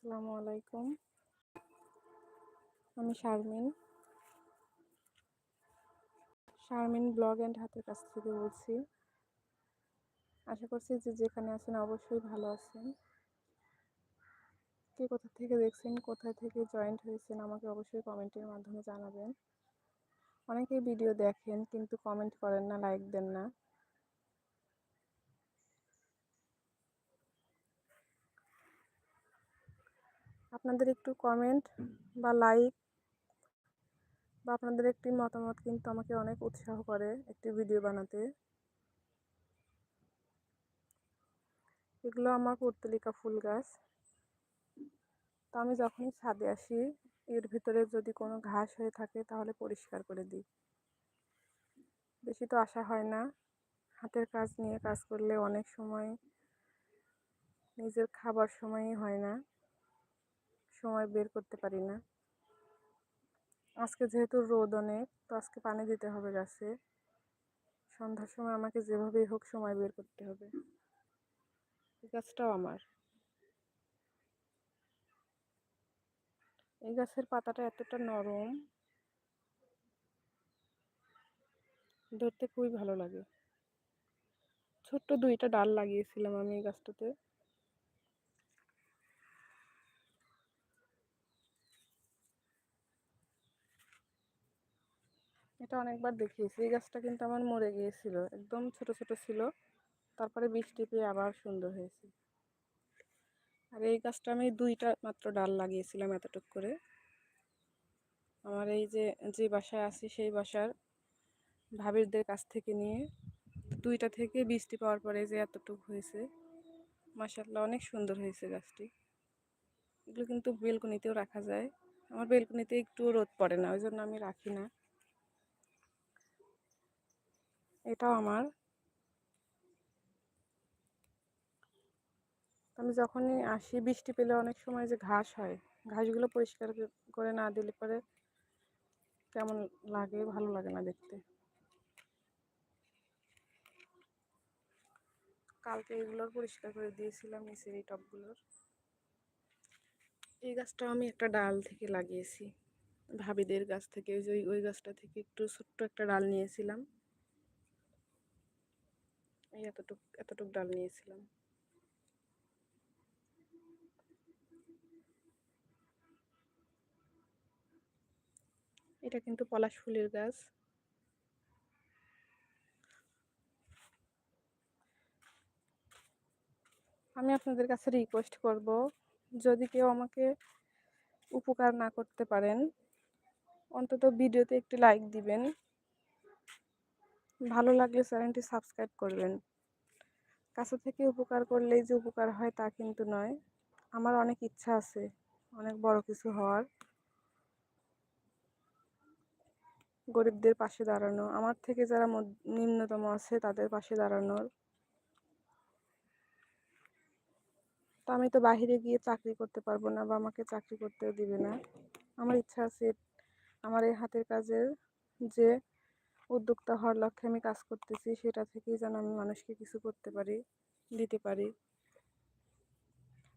আসসালামু আলাইকুম। আমি শারমিন। শারমিন ব্লগ অ্যান্ড হাতের কাছ থেকে বলছি। আশা করছি যে যেখানে আছেন অবশ্যই ভালো আছেন। কে কোথা থেকে দেখছেন, কোথা থেকে জয়েন্ট হয়েছেন আমাকে অবশ্যই কমেন্টের মাধ্যমে জানাবেন। অনেকেই ভিডিও দেখেন কিন্তু কমেন্ট করেন না লাইক দেন না। আপনাদের একটু কমেন্ট বা লাইক বা আপনাদের একটি মতামত কিন্তু আমাকে অনেক উৎসাহ করে একটি ভিডিও বানাতে। এগুলো আমার পর্তলিকা ফুল গাছ। তো আমি যখনই ছাদে আসি, এর ভিতরে যদি কোনো ঘাস হয়ে থাকে তাহলে পরিষ্কার করে দিই। বেশি তো আশা হয় না। হাতের কাজ নিয়ে কাজ করলে অনেক সময় নিজের খাবার সময়ই হয় না। সময় বের করতে পারি না। আজকে যেহেতু রোদ অনেক, তো আজকে পানি দিতে হবে গাছে। সন্ধ্যার সময় আমাকে যেভাবেই হোক সময় বের করতে হবে। এই গাছটাও আমার। এই গাছের পাতাটা এতটা নরম। ধরতে খুবই ভালো লাগে। ছোট্ট দুইটা ডাল লাগিয়েছিলাম আমি এই গাছটাতে। এটা অনেকবার দেখিয়েছি। এই গাছটা কিন্তু আমার মরে গিয়েছিল। একদম ছোট ছোট ছিল। তারপরে বৃষ্টি পেয়ে আবার সুন্দর হয়েছে। আর এই গাছটা আমি দুইটা মাত্র ডাল লাগিয়েছিলাম এতটুক করে। আমার এই যে যে বাসায় আছি সেই বাসার ভাবিরদের কাছ থেকে নিয়ে দুইটা থেকে বৃষ্টি পাওয়ার পরে যে এতটুকু হয়েছে মাসাল্লাহ অনেক সুন্দর হয়েছে গাছটি। এগুলো কিন্তু বেলকনিতেও রাখা যায়। আমার বেলকনিতে একটু রোদ পড়ে না ওই জন্য আমি রাখি না। এটাও আমার। আমি যখনই আসি, বৃষ্টি পেলে অনেক সময় যে ঘাস হয়, ঘাসগুলো পরিষ্কার করে না দিলে পরে কেমন লাগে, ভালো লাগে না দেখতে। কালকে এগুলোর পরিষ্কার করে দিয়েছিলাম, নিচের এই টবগুলোর। এই গাছটা আমি একটা ডাল থেকে লাগিয়েছি। ভাবিদের গাছ থেকে, ওই যে ওই গাছটা থেকে একটু ছোট্ট একটা ডাল নিয়েছিলাম। এই এতটুক এতটুক ডাল নিয়েছিলাম। এটা কিন্তু পলাশ ফুলের গাছ। আমি আপনাদের কাছে রিকোয়েস্ট করব, যদি কেউ আমাকে উপকার না করতে পারেন, অন্তত ভিডিওতে একটি লাইক দিবেন। ভালো লাগলে চ্যানেলটি সাবস্ক্রাইব করবেন। কাছে থেকে উপকার করলেই যে উপকার হয় তা কিন্তু নয়। আমার অনেক ইচ্ছা আছে, অনেক বড় কিছু হওয়ার। গরিবদের পাশে দাঁড়ানো, আমার থেকে যারা নিম্নতম আছে তাদের পাশে দাঁড়ানোর। তো আমি তো বাহিরে গিয়ে চাকরি করতে পারব না বা আমাকে চাকরি করতেও দিবে না। আমার ইচ্ছা আছে, আমার এই হাতের কাজের যে উদ্যোক্তা হওয়ার লক্ষ্যে আমি কাজ করতেছি, সেটা থেকেই যেন আমি মানুষকে কিছু করতে পারি, দিতে পারি।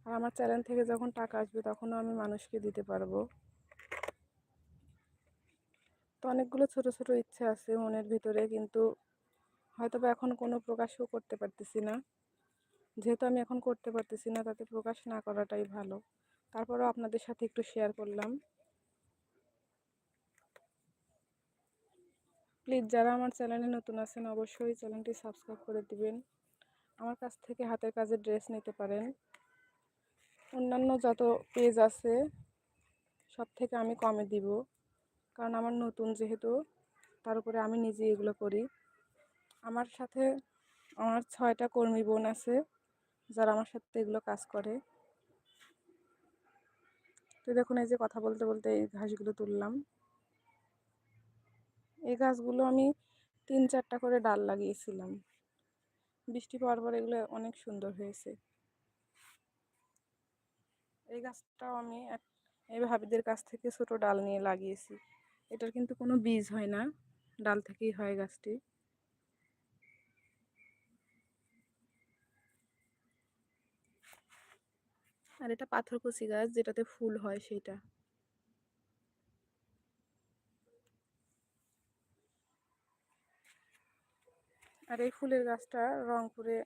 আর আমার চ্যানেল থেকে যখন টাকা আসবে, তখনও আমি মানুষকে দিতে পারব। তো অনেকগুলো ছোট ছোট ইচ্ছে আছে মনের ভিতরে, কিন্তু হয়তো বা এখন কোনো প্রকাশও করতে পারতেছি না। যেহেতু আমি এখন করতে পারতেছি না, তাতে প্রকাশ না করাটাই ভালো। তারপরেও আপনাদের সাথে একটু শেয়ার করলাম। প্লিজ যারা আমার চ্যানেলে নতুন আছেন, অবশ্যই চ্যানেলটি সাবস্ক্রাইব করে দিবেন। আমার কাছ থেকে হাতের কাজের ড্রেস নিতে পারেন। অন্যান্য যত পেজ আছে, সব থেকে আমি কমে দিব। কারণ আমার নতুন যেহেতু, তার উপরে আমি নিজে এগুলো করি। আমার সাথে আমার ছয়টা কর্মী বোন আছে, যারা আমার সাথে এগুলো কাজ করে। তো দেখুন, এই যে কথা বলতে বলতে এই ঘাসগুলো তুললাম। এই গাছগুলো আমি তিন চারটা করে ডাল লাগিয়েছিলাম। বৃষ্টি পাওয়ার পর এগুলো অনেক সুন্দর হয়েছে। এই গাছটাও আমি এই ভাবিদের কাছ থেকে ছোট ডাল নিয়ে লাগিয়েছি। এটার কিন্তু কোনো বীজ হয় না, ডাল থেকেই হয় গাছটি। আর এটা পাথরকুচি গাছ, যেটাতে ফুল হয় সেইটা। আর এই ফুলের গাছটা রংপুরে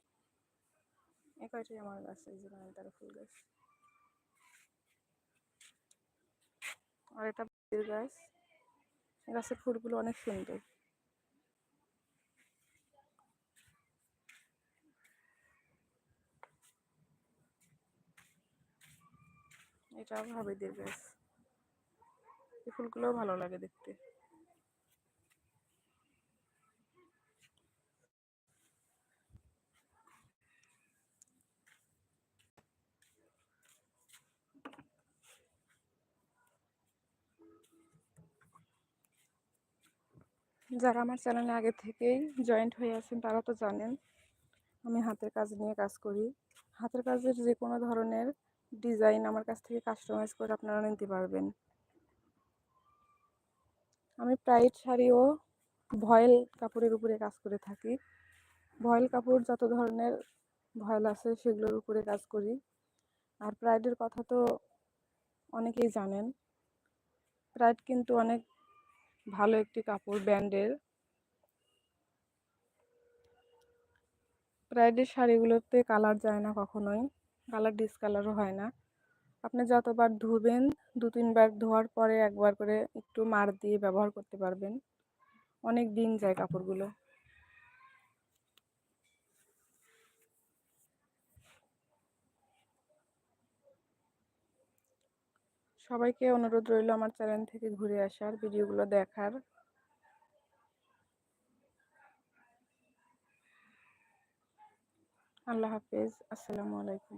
কয়টাই আমার গাছ? এই যে নয়নতারা ফুল গাছ। আর এটা ফুলের গাছ। গাছের ফুলগুলো অনেক সুন্দর। এটা ভাবিদের গাছ। এই ফুলগুলোও ভালো লাগে দেখতে। যারা আমার চ্যানেলে আগে থেকেই জয়েন্ট হয়ে আছেন, তারা তো জানেন, আমি হাতের কাজ নিয়ে কাজ করি। হাতের কাজের যে কোনো ধরনের ডিজাইন আমার কাছ থেকে কাস্টমাইজ করে আপনারা নিতে পারবেন। আমি প্রাইড শাড়ি ও ভয়েল কাপড়ের উপরে কাজ করে থাকি। ভয়েল কাপড় যত ধরনের ভয়েল আছে, সেগুলোর উপরে কাজ করি। আর প্রাইডের কথা তো অনেকেই জানেন। প্রাইড কিন্তু অনেক ভালো একটি কাপড় ব্র্যান্ডের। ব্রাইডের শাড়িগুলোতে কালার যায় না কখনোই, কালার ডিসকালারও হয় না। আপনি যতবার ধুবেন, দু তিনবার ধোয়ার পরে একবার করে একটু মার দিয়ে ব্যবহার করতে পারবেন। অনেক দিন যায় কাপড়গুলো। সবাইকে অনুরোধ রইল আমার চ্যানেল থেকে ঘুরে আসার ভিডিওগুলো দেখার। আল্লাহ হাফেজ আসসালামু আলাইকুম।